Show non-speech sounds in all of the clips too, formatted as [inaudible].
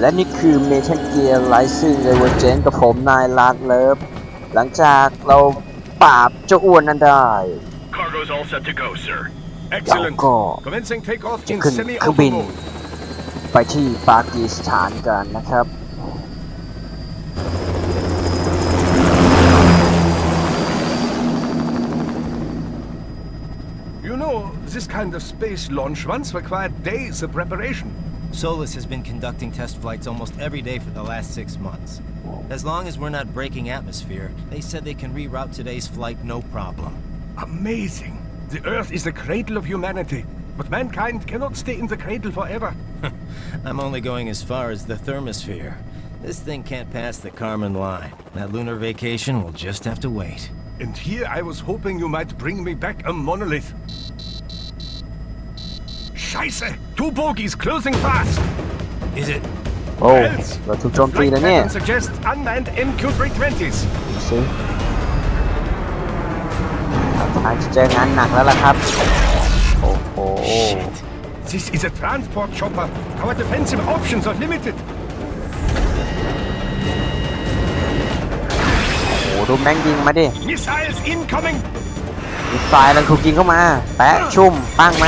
และนี่คือเมทัลเกียร์ไลซิ่งเรเวอร์เจนกับผมนายลาดเลิฟ หลังจากเราปราบเจ้าอ้วนนั้นได้ Cargo's all set to go, sir. เรา Excellent. ก็ Commencing takeoff จะ in ขึ้นเครื่อง semi-auto บิน mode. ไปที่ปากีสถานกันนะครับ You know, this kind of space launch once required days of preparation. Solus has been conducting test flights almost every day for the last six months. As long as we're not breaking atmosphere, they said they can reroute today's flight no problem. Amazing. The Earth is the cradle of humanity, but mankind cannot stay in the cradle forever. [laughs] I'm only going as far as the thermosphere. This thing can't pass the Karman line. That lunar vacation will just have to wait. And here I was hoping you might bring me back a monolith. Scheiße! Two bogies closing fast! Is it? โอ้ Else, เราถูกโจ the มตี flight แล้วเนี่ย pattern suggests unmanned MQ-320s. ดูสิทางจะเจองานหนักแล้วล่ะครับโอ้โห Shit. This is a transport chopper. Our defensive options are limited. โอ้โหดูแม่งยิงมาดิ Missiles incoming! มีไฟล์แล้วถูกยิงเข้ามา แปะชุ่ม ปั้งไหม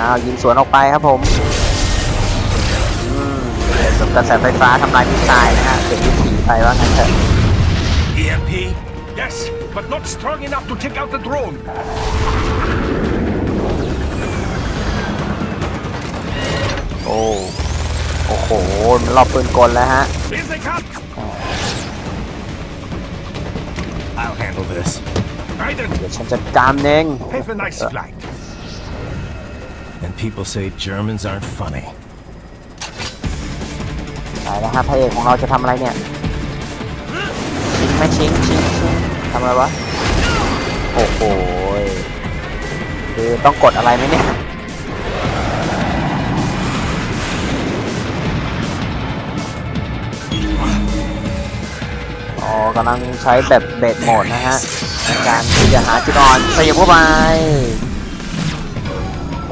อ้าวยิงสวนออกไปครับผมอืมเกิดกับกระแสไฟฟ้าทำลายมิสไซล์นะฮะเกิดวิถีไปว่างั้นเถอะ EMP? Yes, but not strong enough to take out the drone. โอ้โอ้โหมันรอบปืนกลแล้วฮะ Here they come! I'll handle this. Raiden, เดี๋ยวฉันจัดการเอง have a nice flight. People say Germans aren't funny. ไปแล้วฮะพระเอกของเราจะทำอะไรเนี่ยชิงไหมชิงชิงชิงทำอะไรวะ โอ้โหคือต้องกดอะไรไหมเนี่ยอ๋อกำลังใช้แบบเบสโหมดนะฮะในการที่จะหาจุดอ่อนเสียบเข้าไป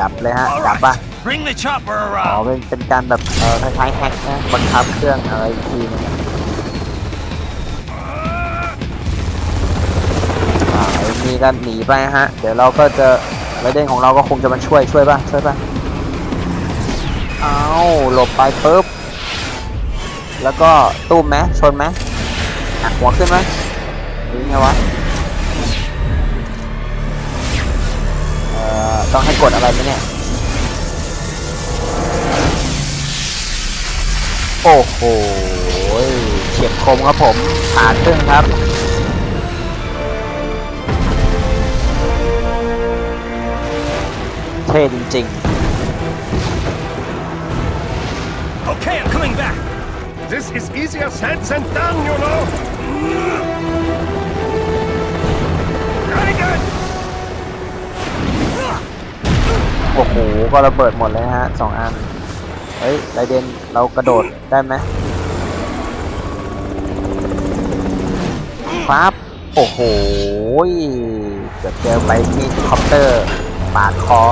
ดับเลยฮะดับปะ Bring the chopper อ๋อเป็นเป็นการแบบเออคล้ายๆแฮกนะบังคับเครื่องอะไรอีกทีนึงอะอ่าไอ้นี่ก็หนีไปฮะ เดี๋ยวเราก็จะไรเด้งของเราก็คงจะมาช่วยช่วยป่ะช่วยป่ะเอาหลบไปปุ๊บ แล้วก็ตุ้มไหมชนไหมหักหัวขึ้นไหมหรือไงวะ ต้องให้กดอะไรไหมเนี่ย โอ้โหเฉียบคมครับผมผ่านครึ่งครับเท่จริงโอเค I'm coming back. This is easier said than done, you know. โอ้โหก็ระเบิดหมดเลยฮะสองอัน เฮ้ยไรเดนเรากระโดดได้ไหมปั๊บโอ้โหเกือบเจอไปที่คอปเตอร์ปาดคอ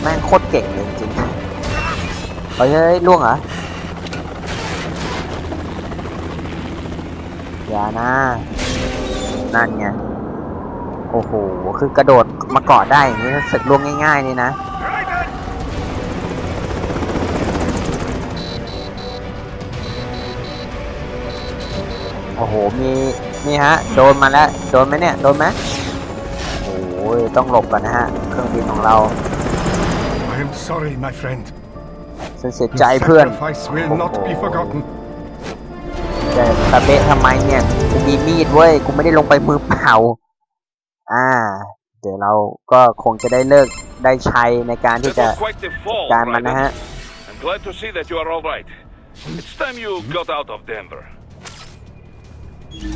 แม่งโคตรเก่งเลยจริงๆเฮ้ยล่วงเหรออย่านะนั่นไง โอ้โห คือกระโดดมาเกาะได้อย่างนี้สึกล่วงง่าย ๆ นี่นะ Raiden! โอ้โห มีนี่ฮะ โดนมาแล้ว โดนไหมเนี่ย โดนไหมโอ้ยต้องหลบกันนะฮะ เครื่องบินของเรา I am sorry, my friend. ฉันเสีย Your ใจเพื่อน sacrifice will not be forgotten. แต่ตะเบะทำไมเนี่ย กูมีมีดเว้ย กูไม่ได้ลงไปมือเปล่า อ่า เดี๋ยวเราก็คงจะได้เลิกได้ใช้ในการที่ That จะ was quite the fall, การมันนะ Raiden. ฮะ I'm glad to see that you are all right. It's time you got out of Denver.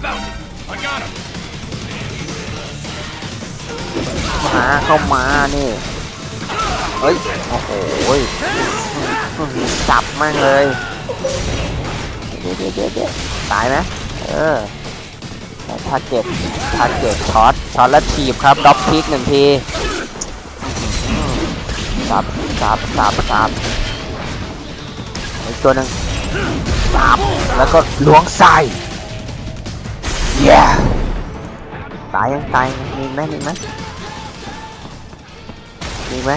Found him. I got him. มาเข้ามานี่เฮ้ย โอ้โหยจับแม่งเลยเดี๋ยวเดี๋ยวเดี๋ยวเดี๋ยวตายไหมเออ ทาร์เก็ตทาร์เก็ตช็อตช็อตแล้วถีบครับด็อปพิกหนึ่งทีอืมสับสับสับสับอีกตัวหนึ่งสับแล้วก็ล้วงใส่เย้ตายยังตายมีไหมมีไหมมีไหม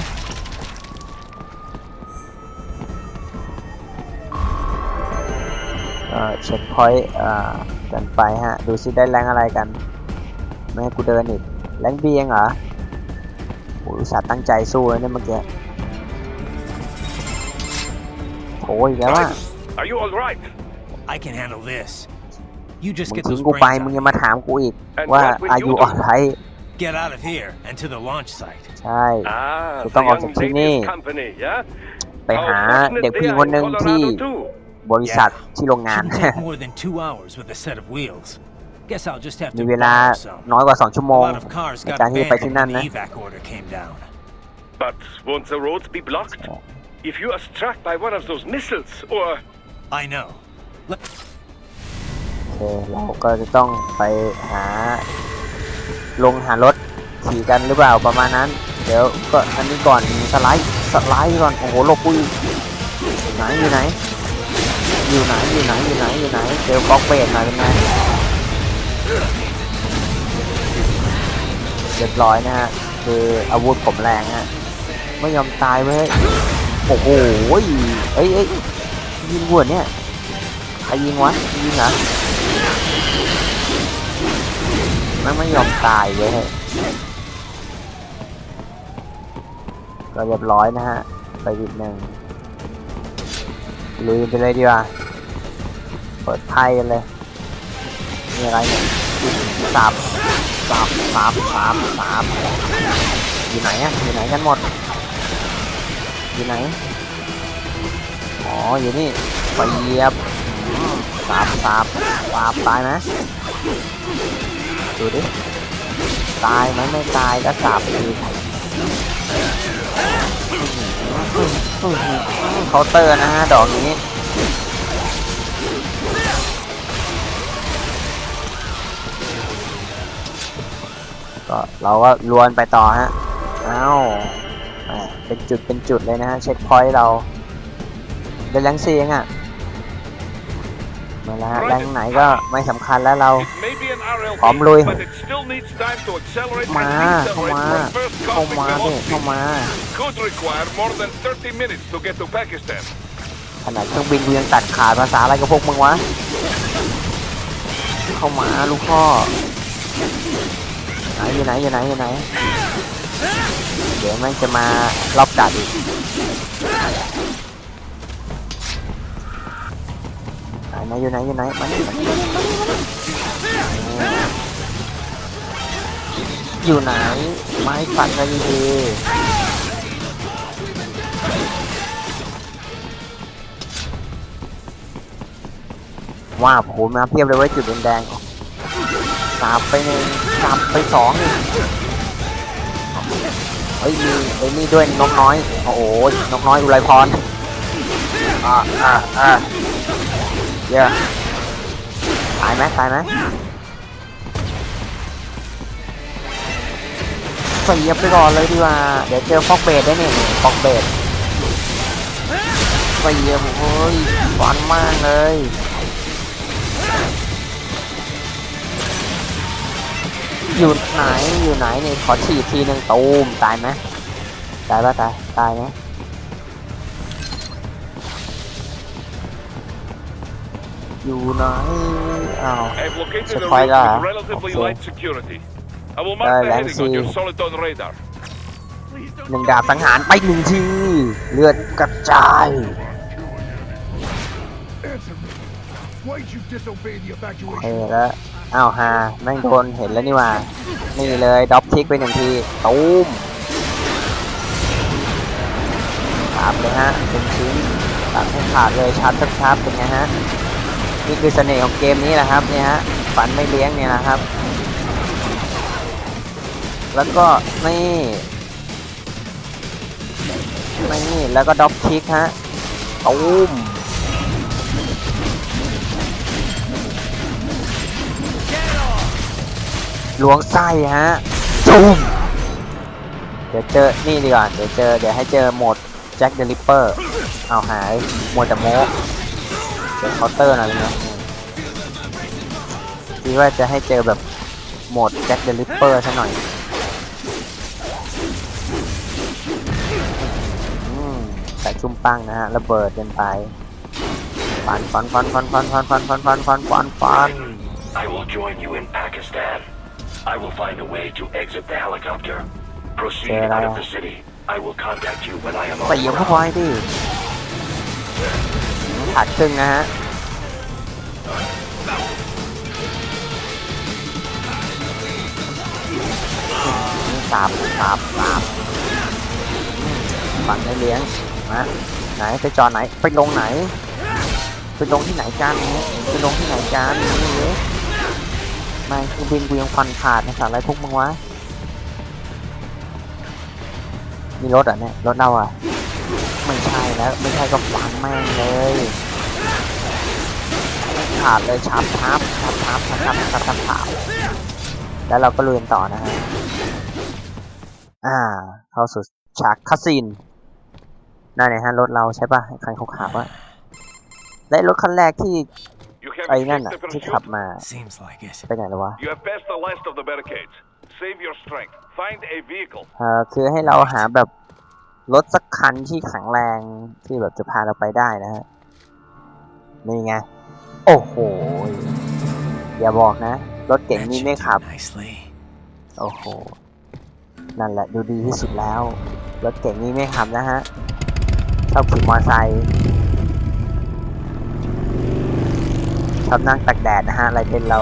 เอ่อเช็คพอยต์เอ่อกันไปฮะ ดูซิได้แรงอะไรกัน ไม่ให้กูเดินอีก แรงบีเองเหรอโอ้ยอุตส่าห์ตั้งใจสู้เลยเนี่ยเมื่อกี้โอ้ยแล้วว่า Guys, are you all right? I can handle this. You just มึง get ทิ้ง those กูไป brains มึง out. ยังมาถามกูอีก And ว่า what will อา you ยุ do? อะไร Get out of here and to the launch site. ใช่ Ah, Tôi the ต้องออก young จากที่นี่ ladies' company, yeah? ไปหา How เด็ก fortunate ผู้หญิง they คนหนึ่ง are in ที่ Colorado too. บริษัทที่โรงงาน Shouldn't take more than two hours with a set of wheels. Guess I'll just have มี to เวลา borrow some. น้อยกว่า 2 ชั่วโม A ง lot of cars ใน got การที่ไปที่ abandoned นั่น when นะ the evac order came down. But won't the roads be blocked? If you are struck by one of those missiles, or... I know. โอเคเราก็จะต้องไปหา ลงหารถขี่กันหรือเปล่าประมาณนั้น เดี๋ยวก็อันนี้ก่อนสไลด์สไลด์ก่อนโอ้โหหลบปุ้ยอยู่ไหนอยู่ไหน อยู่ไหนอยู่ไหนอยู่ไหนอยู่ไหนเจอบล็อกเบน่อยเป็นไงเรียบร้อยนะฮะคืออาวุธผมแรงฮะไม่ยอมตายเว้ยโอ้โหเอ้ยเอ้ยยิงวัวเนี่ยใครยิงวะยิงเหรอมันไม่ยอมตายเว้ยก็เรียบร้อยนะฮะไปอีกหนึ่ง ลุยไปเลยดีกว่าเปิดไพ่กันเลยมีอะไรเนี่ยสับสับสับสับสับอยู่ไหนอะอยู่ไหนกันหมด อยู่ไหน อ๋อ อยู่นี่ไปเยียบสาบสาบสาบตายไหมดูดิ ตายไหมไม่ตายก็สาบอี เคาน์เตอร์นะฮะดอกนี้ก็เราก็ลวนไปต่อฮะอ้าวเป็นจุดเป็นจุดเลยนะฮะเช็คพอยต์เรา เป็นแรงซีเองอะ มาแล้วฮะแรงไหนก็ไม่สำคัญแล้วเรา It may be an RLV, พร้อมลุย but it still needs time to accelerate มา and เข้ามา decelerate for first เข้า cosmic มาดิ velocity. เข้ามา Could require more than 30 minutes to get to Pakistan. ขนาดเครื่องบินกูยังตัดขาดภาษาอะไรกับพวกมึงวะเข้ามาลูกพ่อไหนอยู่ไหนอยู่ไหนอยู่ไหนเดี๋ยวแม่งจะมารอบกัดอีก ไหนอยู่ไหนอยู่ไหนมานี่มานี่มานี่มานี่อยู่ไหนไม้ฟันกันดีว่าโหมาเพียบเลยเว้จุดแดงๆสามไปหนึ่งสามไปสองนี่เฮ้ยมีไอ้นี่ด้วยนกน้อย โอ้โหนกน้อยอุไรพรอ่าอ่าอ่า เยอะตายไหมตายไหมเสียบไปก่อนเลยดีกว่า เดี๋ยวเจอฟอกเบดได้เนี่ยฟอกเบดเสียบโอ้ยฟันมากเลยอยู่ไหนอยู่ไหนเนี่ยขอฉีดทีหนึ่งตูมตายไหมตายปะตายตายไหม อยู่ไหนอ้าว I've located Sa a route Kwaila, with ah. relatively Okay. light security. I will Uh, mark the let's heading on your see. Soliton radar. หนึ่งดาบสังหารไปหนึ่งทีเลือดกระจาย Answer me. Why'd you disobey the เอ evacuation? อแล้วอ้าวฮาแม่งโดนเห็นแล้วนี่หว่านี่เลยด็อปทิกไปหนึ่งทีตูมตัดเลยฮะเป็นชิ้นตัดให้ขาดเลยชัดชัดๆเป็นไงฮะ นี่คือเสน่ห์ของเกมนี้แหละครับเนี่ยฮะฝันไม่เลี้ยงเนี่ยนะครับ แล้วก็นี่นี่แล้วก็ด็อปทิกฮะตูมหลวงไส้ฮะจุ้มเดี๋ยวเจอ นี่ดีกว่า เดี๋ยวเจอ เดี๋ยวให้เจอโหมดแจ็คเดลิปเปอร์ เอาหายโหมดแต่โม เดี๋ยวเคาน์เตอร์หน่อยนะคิดว่าจะให้เจอแบบโหมดแจ็คเดลิปเปอร์ซะหน่อยอืมแต่ชุ่มปังนะฮะ ระเบิดกันไปฟันฟันฟันฟันฟันฟันฟันฟันฟันฟันฟันฟัน I will join you in Pakistan. I will find a way to exit the helicopter. Proceed Fair out of enough. the city. I will contact you when I am ไป on ยิง the เข้าไป ground. ขาดครึ่งนะฮะสาบสาบสาบฝันให้เลี้ยงนะไหนไปจอไหนไปลงไหน ไปลงที่ไหนกันไปลงที่ไหนกันนี่ไม่คือบินกูยังฟันขาดนะสารอะไรพวกมึงวะมีรถอะเนี่ยรถเราอะ แล้วไม่ใช่ก็ฟันแม่งเลยขาดเลยชับชับชับชับชับชับชับชับขาวแล้วเราก็ลุยกันต่อนะฮะอ่า เข้าสู่ฉากคาสินนั่นไงฮะรถเราใช่ป่ะไอ้คันขาวๆอะและรถคันแรกที่ You have ไอ้นั่น escaped อะ the ที่ขับ pursuit. มา Seems like it. ไปไหนแล้ววะ You have passed the last of the barricades. Save your strength. Find a vehicle. เอ่อคือให้เราหาแบบ รถสักคันที่แข็งแรงที่แบบจะพาเราไปได้นะฮะ นี่ไง โอ้โห อย่าบอกนะ รถเก่ง That นี่ should ไม่ do ขับ nicely. โอ้โห นั่นแหละดูดีที่สุดแล้ว รถเก่งนี่ไม่ขับนะฮะ ชอบขี่มอเตอร์ไซค์ชอบนั่งตักแดดนะฮะ อะไรเป็นเรา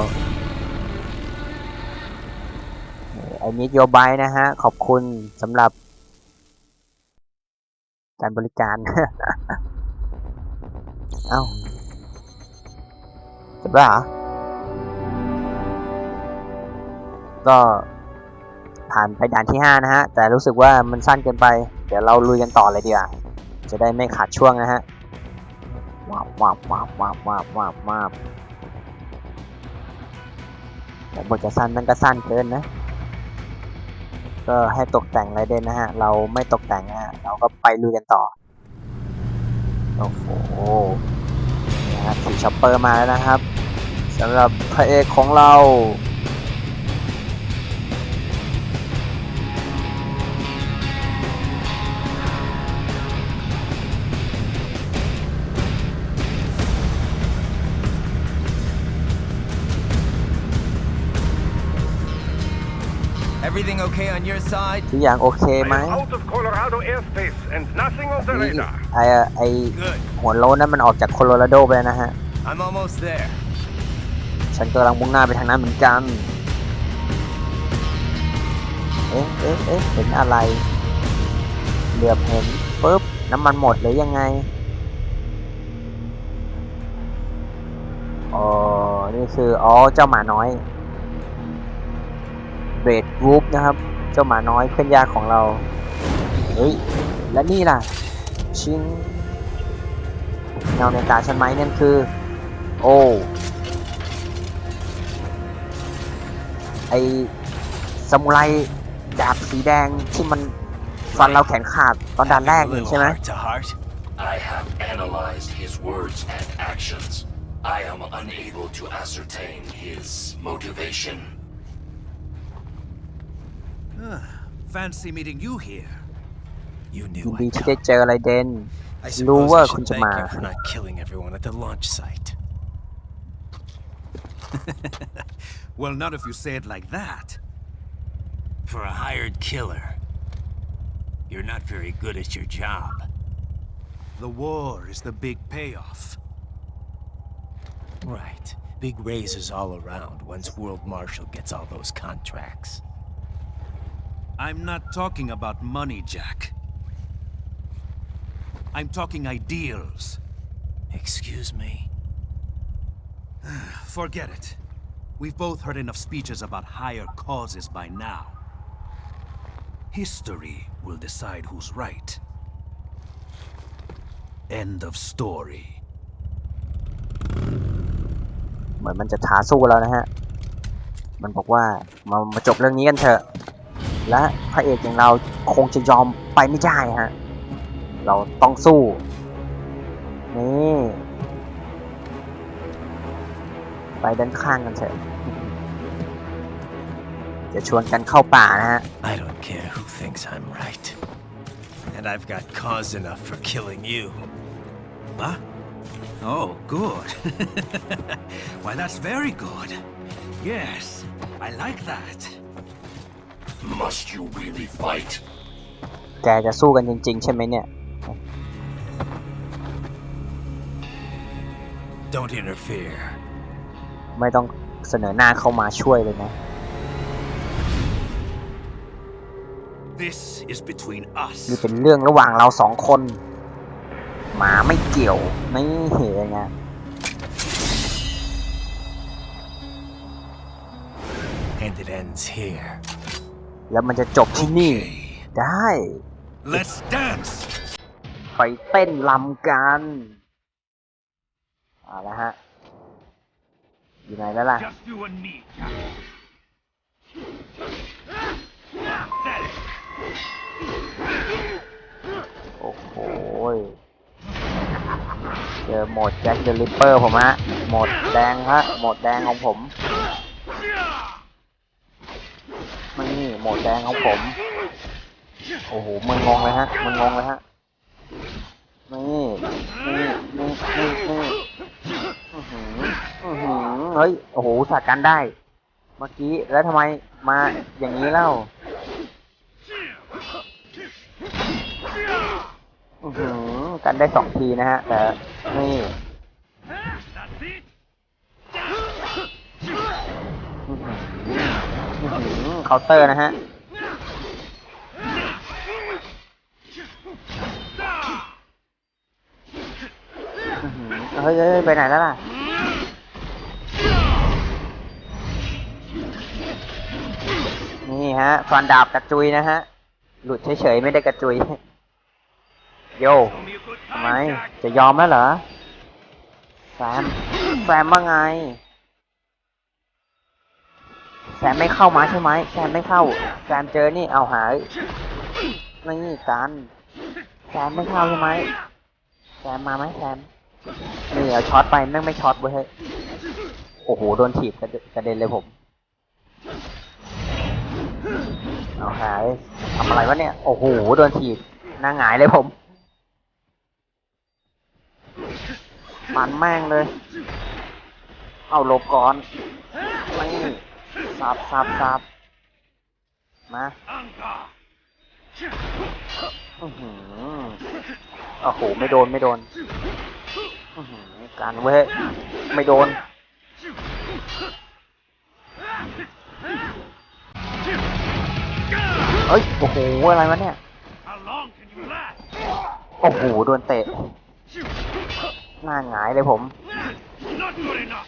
ไอ้นิดโยบายนะฮะ ขอบคุณสำหรับ การบริการ เอ้าจบแล้วเหรอ ก็ผ่านไปด่านที่ 5 นะฮะ แต่รู้สึกว่ามันสั้นเกินไป เดี๋ยวเราลุยกันต่อเลยดีกว่า จะได้ไม่ขาดช่วงนะฮะว้าวว้าวว้าวว้าวว้าวว้าวว้าวบทจะสั้นมันก็สั้นเกินนะ ก็ให้ตกแต่งไรเดนนะฮะ เราไม่ตกแต่งนะฮะ เราก็ไปลุยกันต่อ โอ้โหนะฮะถือช็อปเปอร์มาแล้วนะครับสำหรับพระเอกของเรา Everything okay on your side? ทุกอย่างโอเค I ไหม am out of Colorado airspace and nothing on the นี่ radar. ไอไอ Good. หัวโล้นนั้นมันออกจากโคโลราโดไปแล้วนะฮะ I'm almost there. ฉันกำลังมุ่งหน้าไปทางนั้นเหมือนกัน เอ๊ะเอ๊ะเอ๊ะเห็นอะไร เหลือบเห็นปุ๊บ น้ำมันหมดหรือยังไง อ๋อ นี่คือ อ๋อ เจ้าหมาน้อย เบรดวูฟนะครับ เจ้าหมาน้อยเพื่อนยากของเรา เฮ้ย และนี่ล่ะ ชิงเงาในตาฉันไหมนั่นคือ โอ้ไอซามูไรดาบสีแดงที่มันฟันเราแขนขาดตอนด่านแรกนี่ใช่ไหม I have analyzed his words and actions. I am unable to ascertain his motivation. Fancy meeting you here. You ยิน knew ดี I'd ที่ได้ come. เจออะไรเดน I รู้ suppose ว่า I คุณ should จะ thank มา you for not killing everyone at the launch site. [laughs] Well, not if you say it like that. For a hired killer, you're not very good at your job. The war is the big payoff. Right. Big raises all around once World Marshal gets all those contracts. I'm not talking about money, Jack. I'm talking ideals. Excuse me? [sighs] Forget it. We've both heard enough speeches about higher causes by now. History will decide who's right. End of story. เหมือนมันจะท้าสู้แล้วนะฮะ มันบอกว่ามามาจบเรื่องนี้กันเถอะ และพระเอกอย่างเราคงจะยอมไปไม่ได้ฮะ เราต้องสู้ นี่ไปด้านข้างกันเถอะจะชวนกันเข้าป่านะฮะ I don't care who thinks I'm right. And I've got cause enough for killing you. Huh? Oh, good. Why, that's very good. Yes, I like that. Must you really fight? แกจะสู้กันจริง ๆ ใช่ไหมเนี่ย Don't interfere. ไม่ต้องเสนอหน้าเข้ามาช่วยเลยนะ This is between us. นี่เป็นเรื่องระหว่างเราสองคน หมาไม่เกี่ยว ไม่เห็นไง And it ends here. แล้วมันจะจบที่นี่ Okay, ได้ let's dance. ไปเต้นลำกันเอาละฮะ อยู่ไหนแล้วล่ะ Just you and me. โอ้โหยเจอโหมดแจ็คเดลิปเปอร์ผมฮะ โหมดแดงฮะ โหมดแดงของผมนี่โห มดแดงของผม โอ้โหมึงงงเลยฮะมึงงงเลยฮะ นี่ นี่ นี่ นี่นี่อื้อหืออื้อหือเฮ้ย โอ้โหสากันได้ เมื่อกี้ แล้วทำไมมาอย่างนี้เล่าอื้อหือกันได้สองทีนะฮะ แต่ นี่ That's it. อื้อหืออื้อหือ เคาน์เตอร์นะฮะเฮ้ยไปไหนแล้วล่ะนี่ฮะฟันดาบกระจุยนะฮะ หลุดเฉยๆ ไม่ได้กระจุย โยทำไม จะยอมแล้วเหรอแซมแซมว่าไง แซมไม่เข้ามาใช่ไหมแซมไม่เข้า แซมเจอนี่เอาหายนี่กันแซมไม่เข้าใช่ไหมแซมมาไหมแซมนี่เอาช็อตไปแม่งไม่ช็อตเว้ยโอ้โหโดนถีบกระเดกระเด็นเลยผมเอาหายทำอะไรวะเนี่ย โอ้โหโดนถีบหน้าหงายเลยผมมันแม่งเลย เอาหลบก่อนไม่ ซับซับซับมาโอ้โห ไม่โดน ไม่โดน การเว้ย ไม่โดน เอ้ย โอ้โห อะไรวะเนี่ย โอ้โห โดนเตะ หน้าหงายเลยผม Not good enough.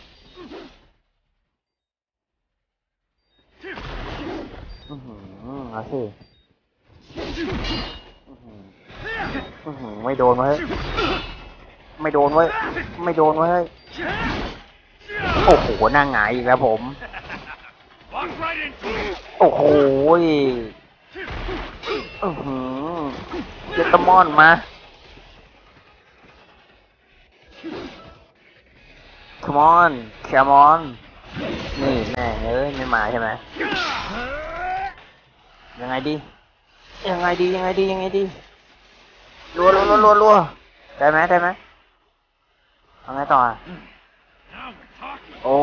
อือหือเอาสิอื้อหืออื้อหือไม่โดนเว้ยไม่โดนเว้ยไม่โดนเว้ยโอ้โหหน้าหงายอีกแล้วผม Walk right into it. โอ้โหยอื้อหือเจตมอนมา come on come on นี่แม่งเอ้ยไม่มาใช่ไหม ยังไงดี ยังไงดียังไงดียังไงดีรัวรัวรัวรัวรัวได้ไหมได้ไหมเอาไงต่ออะ Now we're talking. โอ้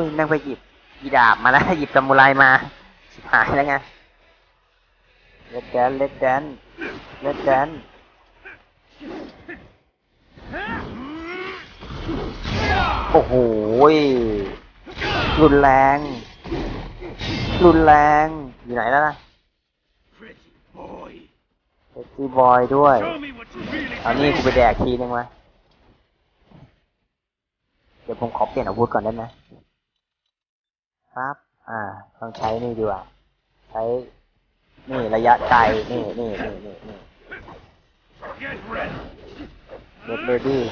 ยนั่งไปหยิบยีดาบมาแล้วหยิบซามูไรมาชิบหายแล้วไงเล็ดแดนเล็ดแดนเล็ดแดนโอ้โหยรุนแรง รุนแรง อยู่ไหนแล้วนะ Pretty boy. เซ็กซี่บอยด้วย Show me what you really เอานี่กูไปแดกทีนึงมาเดี๋ยวผมขอเปลี่ยนอาวุธก่อนได้ไหมครับอ่า ต้องใช้นี่ดีกว่า ใช้ นี่ระยะไกล นี่นี่นี่นี่นี่ Get ready. เจ็ดเลดี้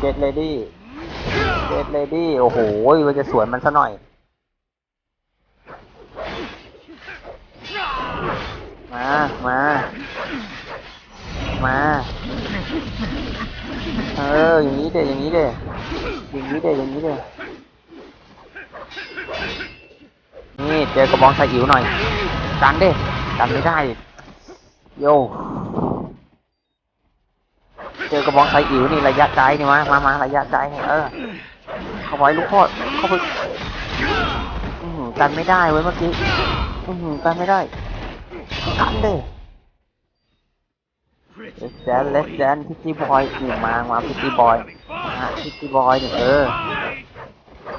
เจ็ดเลดี้เจ็ดเลดี้ โอ้โหว่าจะสวนมันซะหน่อย มา มา มา เออ อย่างนี้เด้อย่างนี้เด้อย่างนี้เด้อย่างนี้เด้นี่เจอกระบองใส่อิ๋วหน่อยกันเด้กันไม่ได้โยเจอกระบองใส่อิ๋วนี่ระยะไกลนี่มามามาระยะไกลนี่เออเขาไว้ลูกพ่อเขาไปกันไม่ได้เว้ยเมื่อกี้กันไม่ได้ กันเด้เลสแดนเลสแดนพิตตี้บอยนี่มามาพิตตี้บอยมาพิตตี้บอยนี่เออ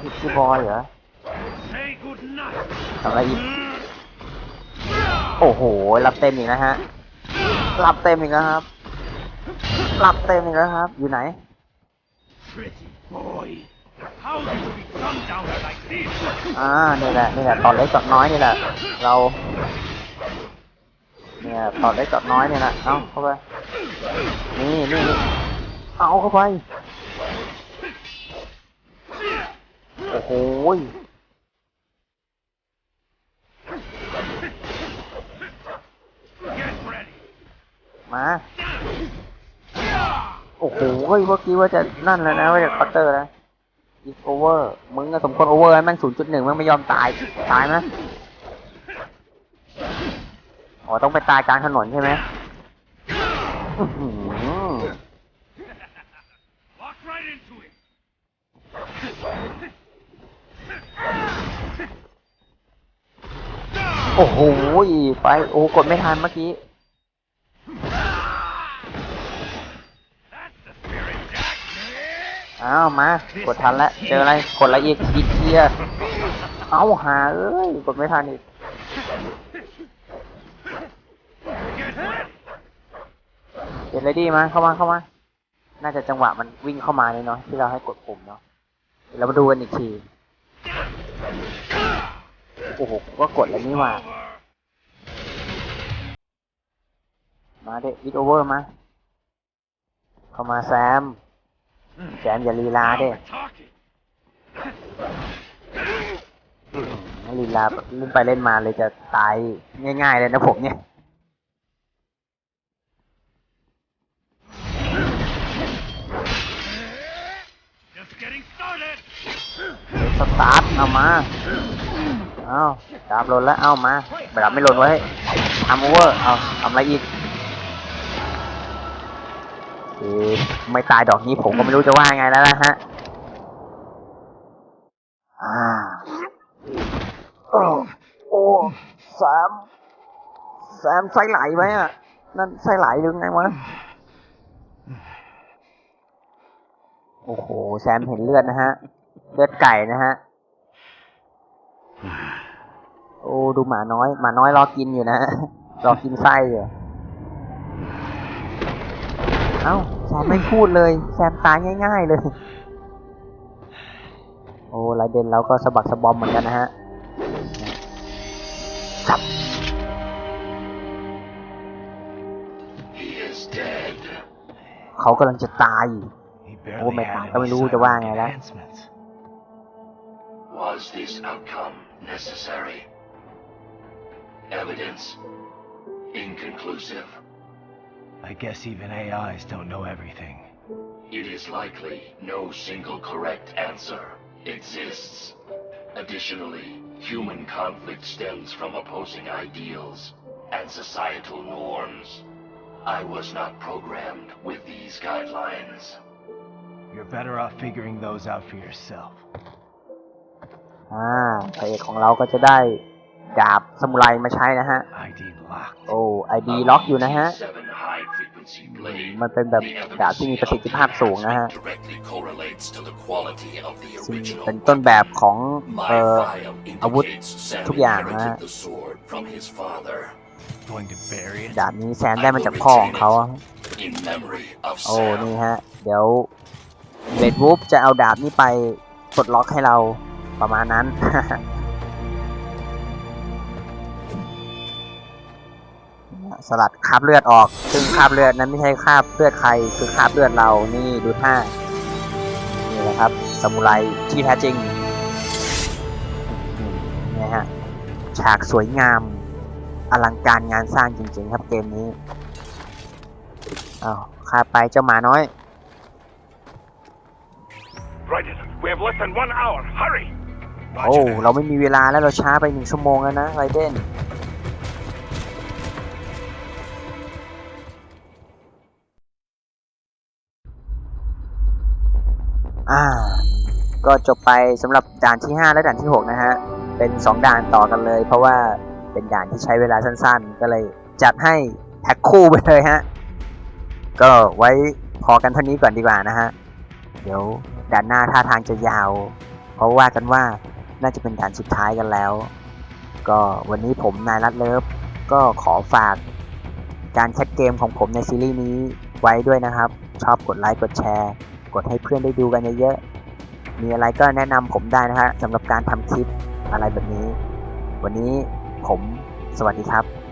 พิตตี้บอยเหรอ Say good night. ทำอะไรอีกโอ้โหรับเต็มอีกนะฮะรับเต็มอีกนะครับรับเต็มอีกแล้วครับ อยู่ไหน Pretty boy. How did you become down there like this? อ่านี่แหละนี่แหละตอนเล็กตอนน้อยนี่แหละ เรา เนี่ยตอนเล็กตอนน้อยเนี่แหละเอาเข้าไป นี่นี่เอาเข้าไป โอ้โหมา โอ้โหเฮ้ยเมื่อกี้ว่าจะนั่นแล้วนะว่าจะคัตเตอร์นะอีโอเวอร์ มึงก็สมควรโอเวอร์แม่งศูนย์จุดหนึ่งมึงไม่ยอมตาย ตายไหม อ๋อต้องไปตายกลางถนนใช่ไหม right โอ้โหไปโอ้กดไม่ทันเมื่อกี้อ้าวมากดทันแล้วเจออะไรกดอะไรอีกอีกเทียเอาหาเอ้ยกดไม่ทันอีก Get ready. เจ็ดเลยดีมาเข้ามาเข้ามา น่าจะจังหวะมันวิ่งเข้ามาเลยเนาะที่เราให้กดปุ่มเนาะเรามาดูกันอีกทีโอ้โหก็กดแล้วนี่มามาเด็วิดโอเวอร์มาเข้ามาแซมแซมอย่าลีลาเด้ Now we're talking. ลีลาเล่นไปเล่นมาเลยจะตายง่าย ๆ เลยนะผมเนี่ย สตาร์ทเอามาเอาดาบหล่นแล้วเอามาดาบไม่หล่นไว้ทำโอเวอร์เอาทำอะไรอีกไม่ตายดอกนี้ผมก็ไม่รู้จะว่าไงแล้วนะฮะอ่าโอ้โอ้แซมแซมไส้ไหลไหมอะ นั่นไส้ไหลหรือไงวะโอ้โห แซมเห็นเลือดนะฮะ เลือดไก่นะฮะ โอ้ดูหมาน้อย หมาน้อยรอกินอยู่นะรอกินไส้อยู่ เอ้าแซมไม่พูดเลย แซมตายง่าย ๆ เลย โอ้ไรเดนเราก็สะบักสะบอมเหมือนกันนะฮะจับเขากำลังจะตาย He Oh, barely may had tao kami any luto cyber ba nga, la? enhancements. Was this outcome necessary? Evidence inconclusive. I guess even AIs don't know everything. It is likely no single correct answer exists. Additionally, human conflict stems from opposing ideals and societal norms. I was not programmed with these guidelines. You're better off figuring those out for yourself. อ่าพระเอกของเราก็จะได้ดาบสมุไรมาใช้นะฮะ ID locked. โอ้ไอดีล็อกอยู่นะฮะ Seven high-frequency blade. มันเป็นแบบ The ดาบที่มีประสิทธิภาพสูงนะฮะ directly correlates to the quality of the ซึ่ง original เป็นต้นแบบของเอ่ My อ file อาวุธ indicates Sam ทุกอย่างนะ inherited ฮะ the sword from his father ๆ Going to bury it? ดาบนี้แซมได้มาจากพ่อของเขาอะ in memory of โอ้ Sam. นี่ฮะ เดี๋ยวเบดวูฟจะเอาดาบนี้ไปปลดล็อกให้เรา ประมาณนั้น สลัดคราบเลือดออก ซึ่งคราบเลือดนั้นไม่ใช่คราบเลือดใคร คือคราบเลือดเรา นี่ดูท่า นี่แหละครับสมุไรที่แท้จริงนี่ฮะ ฉากสวยงาม อลังการงานสร้างจริง ๆ ครับเกมนี้อ้าวข้าไปเจ้าหมาน้อย Raiden, we have less than one hour. Hurry! โอ้ เราไม่มีเวลาแล้วเราช้าไปหนึ่งชั่วโมงแล้วนะไรเดนอ่า ก็จบไปสำหรับด่านที่ 5 และด่านที่ 6 นะฮะ เป็น 2 ด่านต่อกันเลย เพราะว่าเป็นด่านที่ใช้เวลาสั้นๆ ก็เลยจัดให้แพ็คคู่ไปเลยฮะ ก็ไว้พอกันเท่านี้ก่อนดีกว่านะฮะ เดี๋ยวด่านหน้าท่าทางจะยาว เพราะว่ากันว่า น่าจะเป็นด่านสุดท้ายกันแล้ว ก็วันนี้ผมนายรัดเลิฟก็ขอฝากการแคทเกมของผมในซีรีส์นี้ไว้ด้วยนะครับ ชอบกดไลค์กดแชร์ กดให้เพื่อนได้ดูกันเยอะๆมีอะไรก็แนะนำผมได้นะฮะสำหรับการทำคลิปอะไรแบบนี้ วันนี้ผมสวัสดีครับ